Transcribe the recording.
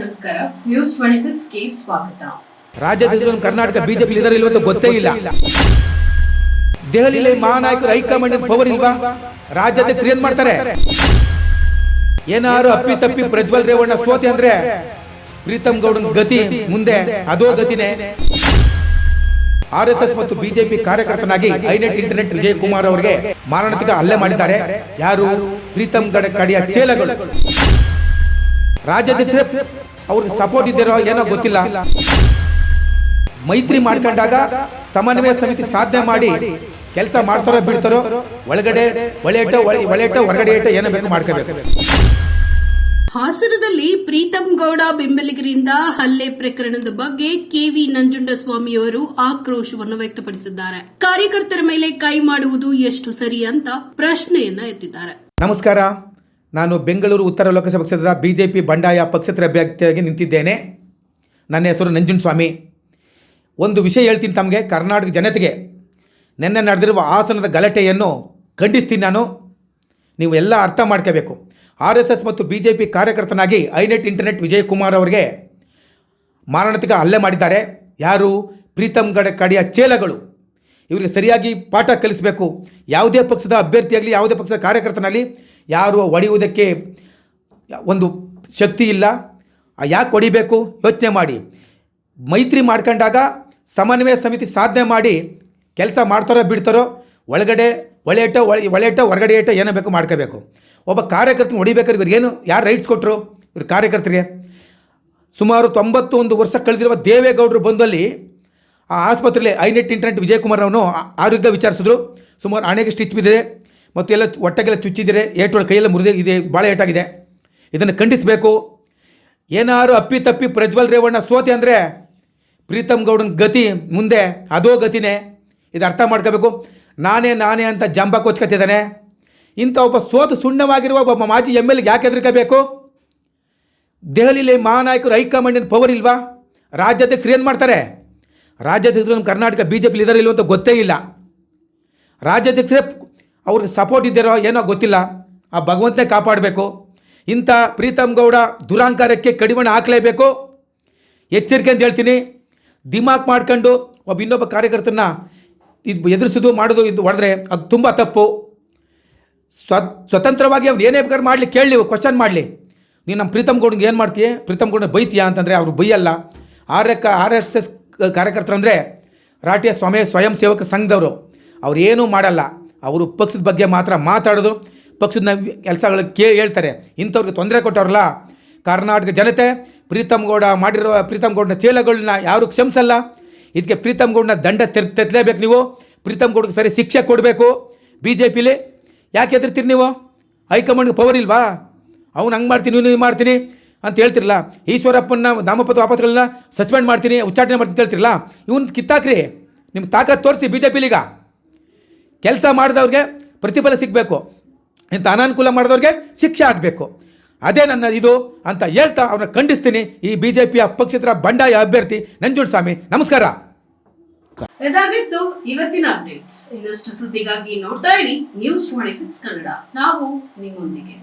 ನಮಸ್ಕಾರ. News twenty ಸ್ವಾಗತ. ರಾಜ್ಯದಲ್ಲಿ ಕರ್ನಾಟಕ ಬಿಜೆಪಿ ಲೀಡರ್ ಇಲ್ವಂತ ಗೊತ್ತೇ ಇಲ್ಲ. ದೆಹಲಿಯಲ್ಲಿ ಮಹಾನಾಯಕರು ಹೈಕಮಾಂಡ್ ಪವರ್ ಇಲ್ವಾ? ರಾಜ್ಯದ ಏನ್ ಮಾಡ್ತಾರೆ? ಏನಾರು ಅಪ್ಪಿ ತಪ್ಪಿ ಪ್ರಜ್ವಲ್ ರೇವಣ್ಣ ಸೋತಿ ಅಂದ್ರೆ ಪ್ರೀತಮ್ ಗೌಡನ್ ಗತಿ ಮುಂದೆ, ಅದೋ ಗತಿನೇ. ಆರ್ ಎಸ್ ಎಸ್ ಮತ್ತು ಬಿಜೆಪಿ ಕಾರ್ಯಕರ್ತನಾಗಿ ಐನೆಟ್ ಇಂಟರ್ನೆಟ್ ವಿಜಯ್ ಕುಮಾರ್ ಅವರಿಗೆ ಮಾರಣಾಂತಿಕ ಹಲ್ಲೆ ಮಾಡಿದ್ದಾರೆ. ಯಾರು? ಪ್ರೀತಮ್ ಗಡ ಕಡಿಯ ಚೇಲಗಳು. ರಾಜ್ಯಾಧ್ಯಕ್ಷರೇ ಅವ್ರಿಗೆ ಸಪೋರ್ಟ್ ಇದ್ದಿರೋ ಏನೋ ಗೊತ್ತಿಲ್ಲ. ಮೈತ್ರಿ ಮಾಡ್ಕೊಂಡಾಗ ಸಮನ್ವಯ ಸಮಿತಿ ಸಾಧನೆ ಮಾಡಿ ಕೆಲಸ ಮಾಡ್ತಾರೋ ಬಿಡ್ತಾರೋ ಒಳಗಡೆ ಒಳೆ ಒಳೆ ಹೊರಗಡೆ ಏನೋ ಬೇಕು ಮಾಡ್ಕೋಬೇಕು. ಹಾಸನದಲ್ಲಿ ಪ್ರೀತಂ ಗೌಡ ಬೆಂಬಲಿಗರಿಂದ ಹಲ್ಲೆ ಪ್ರಕರಣದ ಬಗ್ಗೆ ಕೆವಿ ನಂಜುಂಡಸ್ವಾಮಿಯವರು ಆಕ್ರೋಶವನ್ನು ವ್ಯಕ್ತಪಡಿಸಿದ್ದಾರೆ. ಕಾರ್ಯಕರ್ತರ ಮೇಲೆ ಕೈ ಮಾಡುವುದು ಎಷ್ಟು ಸರಿ ಅಂತ ಪ್ರಶ್ನೆಯನ್ನ ಎತ್ತಿದ್ದಾರೆ. ನಮಸ್ಕಾರ. ನಾನು ಬೆಂಗಳೂರು ಉತ್ತರ ಲೋಕಸಭಾ ಕ್ಷೇತ್ರದ ಪಿ ಬಂಡಾಯ ಪಕ್ಷೇತರ ಅಭ್ಯರ್ಥಿಯಾಗಿ ನಿಂತಿದ್ದೇನೆ. ನನ್ನ ಹೆಸರು ನಂಜುಂಡ ಸ್ವಾಮಿ. ಒಂದು ವಿಷಯ ಹೇಳ್ತೀನಿ ತಮಗೆ, ಕರ್ನಾಟಕ ಜನತೆಗೆ. ನಿನ್ನೆ ನಡೆದಿರುವ ಹಾಸನದ ಗಲಾಟೆಯನ್ನು ಖಂಡಿಸ್ತೀನಿ ನಾನು. ನೀವು ಎಲ್ಲ ಅರ್ಥ ಮಾಡ್ಕೋಬೇಕು. ಆರ್ ಎಸ್ ಎಸ್ ಮತ್ತು ಬಿ ಜೆ ಪಿ ಕಾರ್ಯಕರ್ತನಾಗಿ ಐನೆಟ್ ಇಂಟರ್ನೆಟ್ ವಿಜಯಕುಮಾರ್ ಅವರಿಗೆ ಮಾರಣಾಂತಿಕ ಹಲ್ಲೆ ಮಾಡಿದ್ದಾರೆ. ಯಾರು? ಪ್ರೀತಮ್ ಗಡ, ಕಡೆಯ ಚೇಲಗಳು. ಇವರಿಗೆ ಸರಿಯಾಗಿ ಪಾಠ ಕಲಿಸಬೇಕು. ಯಾವುದೇ ಪಕ್ಷದ ಅಭ್ಯರ್ಥಿಯಾಗಲಿ, ಯಾವುದೇ ಪಕ್ಷದ ಕಾರ್ಯಕರ್ತನಾಗಲಿ ಯಾರು ಹೊಡೆಯುವುದಕ್ಕೆ ಒಂದು ಶಕ್ತಿ ಇಲ್ಲ. ಯಾಕೆ ಹೊಡಿಬೇಕು ಯೋಚನೆ ಮಾಡಿ. ಮೈತ್ರಿ ಮಾಡ್ಕೊಂಡಾಗ ಸಮನ್ವಯ ಸಮಿತಿ ಸಾಧನೆ ಮಾಡಿ ಕೆಲಸ ಮಾಡ್ತಾರೋ ಬಿಡ್ತಾರೋ ಒಳಗಡೆ ಒಳೆಟ ಒಳ ಒಳೆಟ ಹೊರಗಡೆ ಏಟ ಏನೋ ಬೇಕು ಮಾಡ್ಕೋಬೇಕು. ಒಬ್ಬ ಕಾರ್ಯಕರ್ತನ ಹೊಡಿಬೇಕಾದ್ರೆ ಇವ್ರಿಗೆ ಏನು? ಯಾರು ರೈಟ್ಸ್ ಕೊಟ್ಟರು ಇವ್ರ ಕಾರ್ಯಕರ್ತರಿಗೆ. ಸುಮಾರು ತೊಂಬತ್ತು ಒಂದು ವರ್ಷ ಕಳೆದಿರುವ ದೇವೇಗೌಡರು ಬಂದಲ್ಲಿ ಆ ಆಸ್ಪತ್ರೆಯಲ್ಲಿ ಐನೆಟ್ ಇಂಟರ್ನೆಟ್ ವಿಜಯಕುಮಾರ್ ಅವನು ಆರೋಗ್ಯ ವಿಚಾರಿಸಿದ್ರು. ಸುಮಾರು ಹಣೆಗೆ ಸ್ಟಿಚ್ ಬಿದ್ದಿದೆ. ಮತ್ತು ಎಲ್ಲ ಹೊಟ್ಟೆಗೆಲ್ಲ ಚುಚ್ಚಿದ್ದೀರಿ ಏಟು ಕೈಯೆಲ್ಲ ಮುರಿದೇ ಇದೆ, ಭಾಳ ಏಟಾಗಿದೆ. ಇದನ್ನು ಖಂಡಿಸಬೇಕು. ಏನಾರು ಅಪ್ಪಿ ತಪ್ಪಿ ಪ್ರಜ್ವಲ್ ರೇವಣ್ಣ ಸೋತಿ ಅಂದರೆ ಪ್ರೀತಮ್ ಗೌಡನ ಗತಿ ಮುಂದೆ, ಅದೋ ಗತಿನೇ. ಇದು ಅರ್ಥ ಮಾಡ್ಕೋಬೇಕು. ನಾನೇ ನಾನೇ ಅಂತ ಜಂಬ ಕೊಚ್ಕೊತಿದ್ದಾನೆ ಇಂಥ ಒಬ್ಬ ಸೋತು ಸುಣ್ಣವಾಗಿರುವ ಒಬ್ಬ ಮಾಜಿ ಎಂ ಎಲ್ ಯಾಕೆ ಎದುರ್ಕೋಬೇಕು ದೆಹಲಿಯಲ್ಲಿ ಮಹಾನಾಯಕರು ಹೈಕಮಾಂಡಿನ ಪವರ್ ಇಲ್ವಾ? ರಾಜ್ಯಾಧ್ಯಕ್ಷರು ಏನು ಮಾಡ್ತಾರೆ? ರಾಜ್ಯಾಧ್ಯಕ್ಷರು Karnataka B J P leader ಇಲ್ವಂತ ಗೊತ್ತೇ ಇಲ್ಲ. ರಾಜ್ಯಾಧ್ಯಕ್ಷರೇ ಅವ್ರಿಗೆ ಸಪೋರ್ಟ್ ಇದ್ದಿರೋ ಏನೋ ಗೊತ್ತಿಲ್ಲ. ಆ ಭಗವಂತನೇ ಕಾಪಾಡಬೇಕು. ಇಂಥ ಪ್ರೀತಮ್ ಗೌಡ ದುರಾಂಕಾರಕ್ಕೆ ಕಡಿವಾಣ ಹಾಕಲೇಬೇಕು. ಎಚ್ಚರಿಕೆ ಅಂತ ಹೇಳ್ತೀನಿ. ದಿಮಾಕ್ ಮಾಡ್ಕೊಂಡು ಒಬ್ಬ ಇನ್ನೊಬ್ಬ ಕಾರ್ಯಕರ್ತನ ಇದು ಎದುರಿಸೋದು ಮಾಡೋದು, ಇದು ಹೊಡೆದ್ರೆ ಅದು ತುಂಬ ತಪ್ಪು. ಸ್ವ ಸ್ವತಂತ್ರವಾಗಿ ಅವ್ರು ಏನೇ ಬೇಕಾದ್ರೆ ಮಾಡಲಿ ಕೇಳಲಿ ಕ್ವಶನ್ ಮಾಡಲಿ. ನೀನು ನಮ್ಮ ಪ್ರೀತಮ್ ಗೌಡ್ಗೆ ಏನು ಮಾಡ್ತೀಯ? ಪ್ರೀತಮ್ ಗೌಡನ ಬೈತೀಯಾ ಅಂತಂದರೆ ಅವರು ಬೈಯಲ್ಲ. ಆರ್ ಎಕ್ ಆರ್ ಎಸ್ ಎಸ್ ಕಾರ್ಯಕರ್ತರು ಅಂದರೆ ರಾಷ್ಟ್ರೀಯ ಸ್ವಯಂ ಸ್ವಯಂ ಸೇವಕ ಸಂಘದವರು. ಅವ್ರು ಏನೂ ಮಾಡಲ್ಲ. ಅವರು ಪಕ್ಷದ ಬಗ್ಗೆ ಮಾತ್ರ ಮಾತಾಡೋದು, ಪಕ್ಷದ ಕೆಲಸಗಳು ಕೇ ಹೇಳ್ತಾರೆ. ಇಂಥವ್ರಿಗೆ ತೊಂದರೆ ಕೊಟ್ಟವ್ರಲ್ಲ. ಕರ್ನಾಟಕ ಜನತೆ ಪ್ರೀತಮ್ ಗೌಡ ಮಾಡಿರುವ ಪ್ರೀತಮ್ ಗೌಡನ ಚೇಲಗಳನ್ನ ಯಾರು ಕ್ಷಮಿಸಲ್ಲ. ಇದಕ್ಕೆ ಪ್ರೀತಮ್ ಗೌಡನ ದಂಡ ತೆರ್ ತೆತ್ತಲೇಬೇಕು ನೀವು. ಪ್ರೀತಮ್ ಗೌಡ್ಗೆ ಸರಿ ಶಿಕ್ಷೆ ಕೊಡಬೇಕು. ಬಿ ಜೆ ಪಿಲಿ ಯಾಕೆ ಹೆದರ್ತೀರಿ ನೀವು? ಹೈಕಮಾಂಡ್ಗೆ ಪವರ್ ಇಲ್ವಾ? ಅವ್ನು ಹಂಗೆ ಮಾಡ್ತೀನಿ ನೀವು ಮಾಡ್ತೀನಿ ಅಂತ ಹೇಳ್ತಿರಲ್ಲ. ಈಶ್ವರಪ್ಪನ ನಾಮಪತ್ರ ವಾಪಸ್ಗಳನ್ನ ಸಸ್ಪೆಂಡ್ ಮಾಡ್ತೀನಿ, ಉಚ್ಚಾಟನೆ ಮಾಡ್ತೀನಿ ಹೇಳ್ತಿರಲ್ಲ. ಇವನು ಕಿತ್ತಾಕ್ರಿ. ನಿಮ್ಮ ತಾಕತ್ ತೋರಿಸಿ ಬಿ ಜೆ ಪಿಲೀಗ ಕೆಲಸ ಮಾಡಿದವ್ರಿಗೆ ಪ್ರತಿಫಲ ಸಿಗಬೇಕು. ಇಂಥ ಅನಾನುಕೂಲ ಮಾಡಿದವ್ರಿಗೆ ಶಿಕ್ಷೆ ಆಗಬೇಕು. ಅದೇ ನನ್ನ ಇದು ಅಂತ ಹೇಳ್ತಾ ಅವ್ರನ್ನ ಖಂಡಿಸ್ತೀನಿ. ಈ ಬಿ ಜೆ ಪಿಯ ಪಕ್ಷೇತರ ಬಂಡಾಯ ಅಭ್ಯರ್ಥಿ ನಂಜುಂಡ ಸ್ವಾಮಿ ನಮಸ್ಕಾರ. ಇದಾಗಿತ್ತು ಇವತ್ತಿನ ಅಪ್ಡೇಟ್ಸ್. ಇನ್ನಷ್ಟು ಸುದ್ದಿಗಾಗಿ ನೋಡ್ತಾ ಇರಿ. News twenty six Kannada. ನಾವು ನಿಮ್ಮೊಂದಿಗೆ.